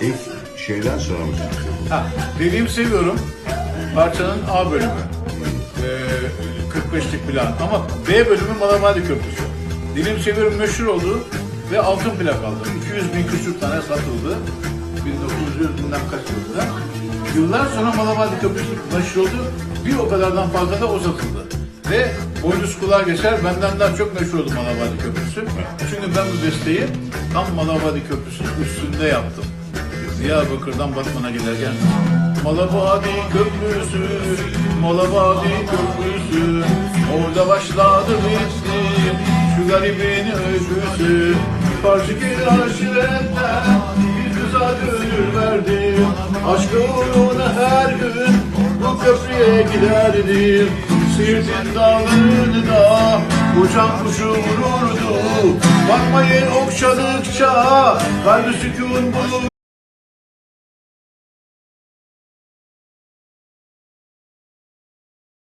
ilk şeyden sonra mı? Ha, dediğim seviyorum. Parçanın A bölümü. Ee, 45'lik plan. Ama B bölümü Malabadi Köprüsü. Dilim seviyorum meşhur oldu ve altın plak aldım. 200 bin küsür tane satıldı. 1900 bilmem kaç yılında. Yıllar sonra Malabadi Köprüsü meşhur oldu. Bir o kadardan fazla da o satıldı. Ve boynuz kulağa geçer benden daha çok meşhur oldu Malabadi Köprüsü. Çünkü ben bu besteyi tam Malabadi Köprüsü'nün üstünde yaptım. Diyarbakır'dan Batman'a giderken Malabadi Köprüsü, Malabadi Köprüsü. Orada başladı bitti şu garibin öyküsü. Gelir aşiretten bir kıza gönül verdim Aşkı uğruna her gün bu köprüye giderdim Siirt'in dağlarını da uçan kuşu vururdu. Bakmayın okşadıkça kalbi sükun bulurdu